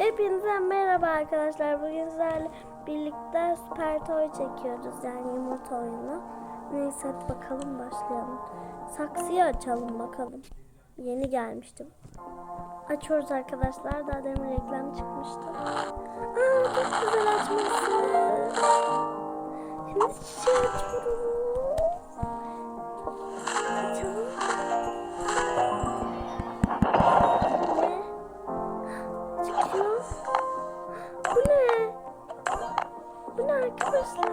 Hepinize merhaba arkadaşlar. Bugün sizlerle birlikte Super Toy çekiyoruz. Yani yumurta oyunu. Neyse bakalım başlayalım. Saksıyı açalım bakalım. Yeni gelmiştim. Açıyoruz arkadaşlar. Daha demin reklam çıkmıştı. Arkadaşlar?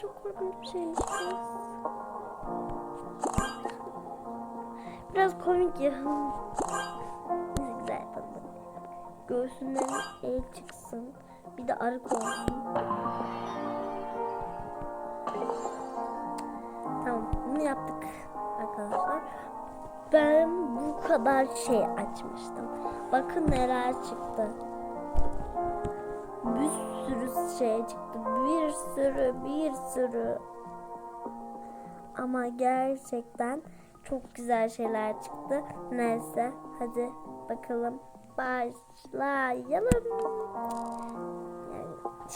Çok korkunç bir şeymiş bu. Biraz komik ya. Neyse güzel yapalım. Göğsünden el çıksın. Bir de arık olsun. Tamam bunu yaptık arkadaşlar. Ben bu kadar şey açmıştım. Bakın neler çıktı. Bir sürü şey çıktı. Bir sürü bir sürü. Ama gerçekten çok güzel şeyler çıktı. Neyse hadi bakalım başlayalım. Yani,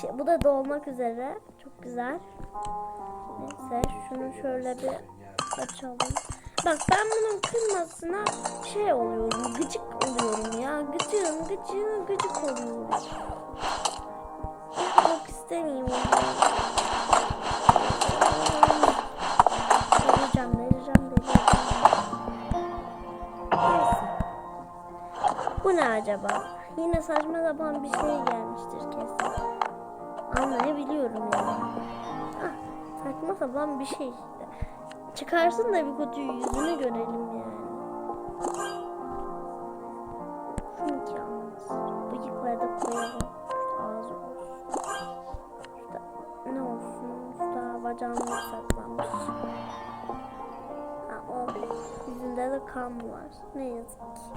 şey, bu da dolmak üzere. Çok güzel. Neyse şunu şöyle bir açalım. Bak ben bunun kırmasına şey oluyorum, gıcık oluyorum ya. Gıcığım, gıcığım, gıcık oluyorum. Yapmak istemiyorum. Vereceğim, vereceğim, vereceğim. Bu ne acaba? Yine saçma sapan bir şey gelmiştir kesin. Anlayabiliyorum yani. Ah, saçma sapan bir şey işte. Çıkarsın da bir kutuyu yüzünü görelim yani. Kan var. Ne yazık ki.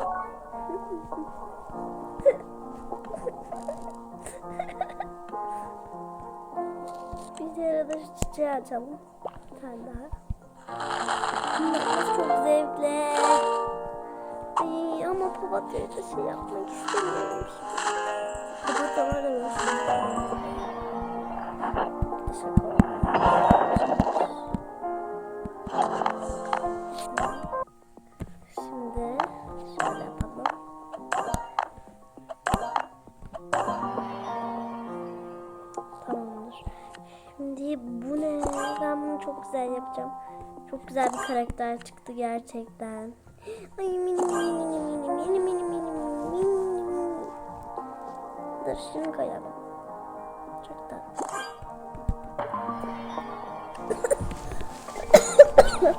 Bir kere de şu çiçeği açalım. Bir tane daha. Çok zevkli. Ay, ama papatyayı da şey yapmak istemiyorum. Papatyalar da görsün. Tamamdır. Şimdi bu ne? Ben bunu çok güzel yapacağım. Çok güzel bir karakter çıktı gerçekten. Ay mini mini mini mini mini mini mini mini. Dur şunu koyalım. Çok tatlı. Neyse.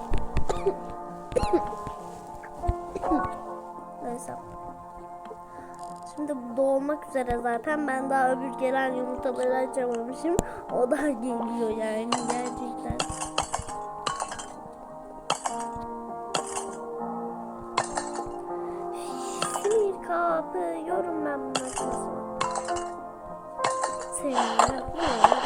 Bu doğmak üzere zaten. Ben daha öbür gelen yumurtaları açamamışım. O da geliyor yani gerçekten. Sinir kapıyorum ben bu makinesine. Sinir. Bu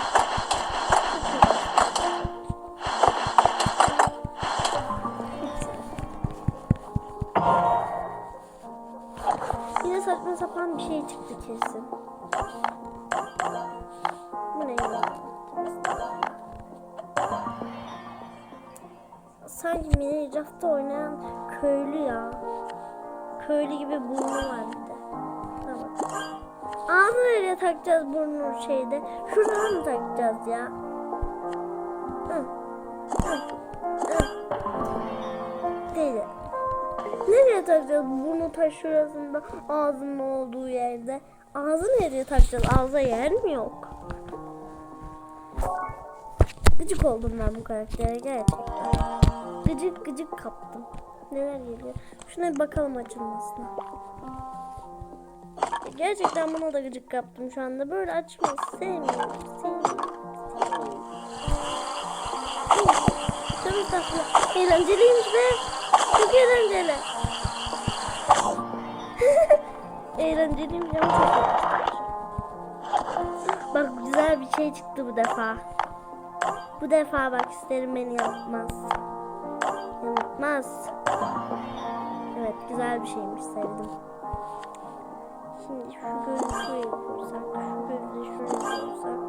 kesin. Bu ne ya? Sanki mini rafta oynayan köylü ya. Köylü gibi burnu var bir de. Tamam. Nereye takacağız burnu şeyde? Şuradan mı takacağız ya? Değil. Nereye takacağız? Burnu taş şurasında, ağzının olduğu yerde. Ağzı nereye takacağız? Ağza yer mi yok? Gıcık oldum ben bu karaktere gerçekten. Gıcık gıcık kaptım. Neler geliyor? Şuna bir bakalım açılmasına. Gerçekten buna da gıcık kaptım şu anda. Böyle açmayı sevmiyorum. Sevmiyorum. Çok tatlı. Eğlenceliymiş be. Çok eğlenceli. Eğlenceliymiş ama çok eğlenceli. Bak güzel bir şey çıktı bu defa. Bu defa bak isterim beni. Yanıltmaz. çıkmaz. Evet güzel bir şeymiş sevdim. Şimdi şu gözü şuraya koysak, şu gözü şuraya koysak.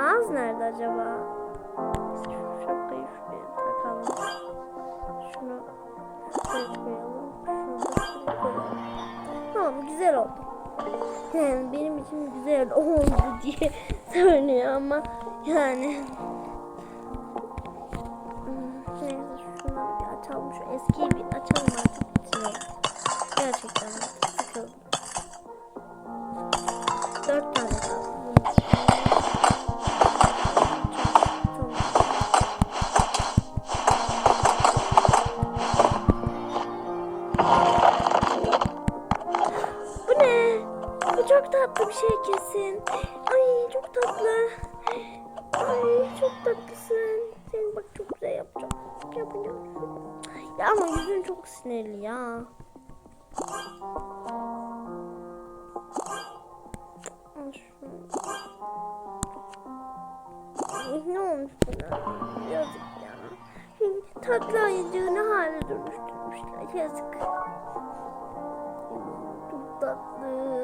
Ağız nerede acaba? Güzel oldu diye söylüyor ama yani Hmm, Neyse şunları bir açalım. Şu eskiyi bir açalım artık bitirelim. Gerçekten sıkıldım. Tatlı bir şey kesin. Ay çok tatlı. Ay çok tatlısın. Seni bak çok güzel yapacağım. Yapacağım. Ya ama yüzün çok sinirli ya. Ne olmuş buna? Yazık ya. Tatlı ayıcığı ne hale dönüştürmüşler. Yazık. Çok tatlı.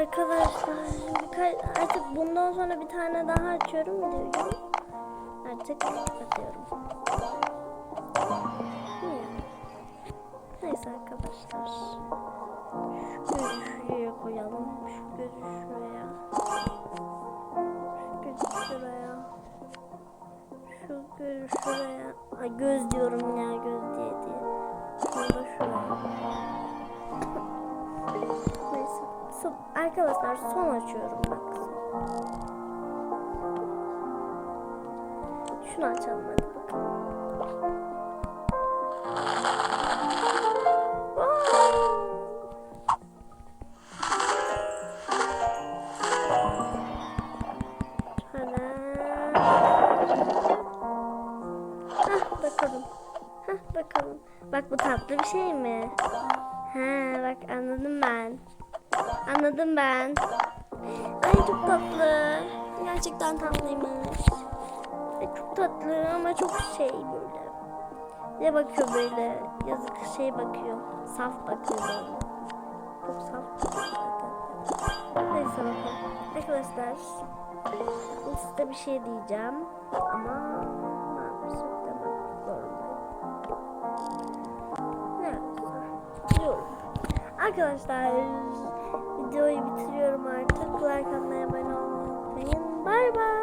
Arkadaşlar artık bundan sonra bir tane daha açıyorum videoyu. Artık kapatıyorum. Hmm. Neyse arkadaşlar. Şu gözü şuraya koyalım. Şu gözü şuraya. Şu gözü şuraya. Şu gözü şuraya. Ay göz diyorum ya göz diye Son, arkadaşlar son açıyorum bak. Şunu açalım hadi bakalım. Hah bakalım. Hah bakalım. Bak bu tatlı bir şey mi? Ha bak anladım ben. Anladım ben. Ay çok tatlı. Gerçekten tatlıymış. Ay, çok tatlı ama çok şey böyle. Ne bakıyor böyle? Yazık şey bakıyor. Saf bakıyor böyle. Çok saf. Neyse bakalım. Arkadaşlar. Size bir şey diyeceğim. Ama. Yok. Arkadaşlar videoyu bitiriyorum artık. Like atmayı abone olmayı unutmayın. Bay bay.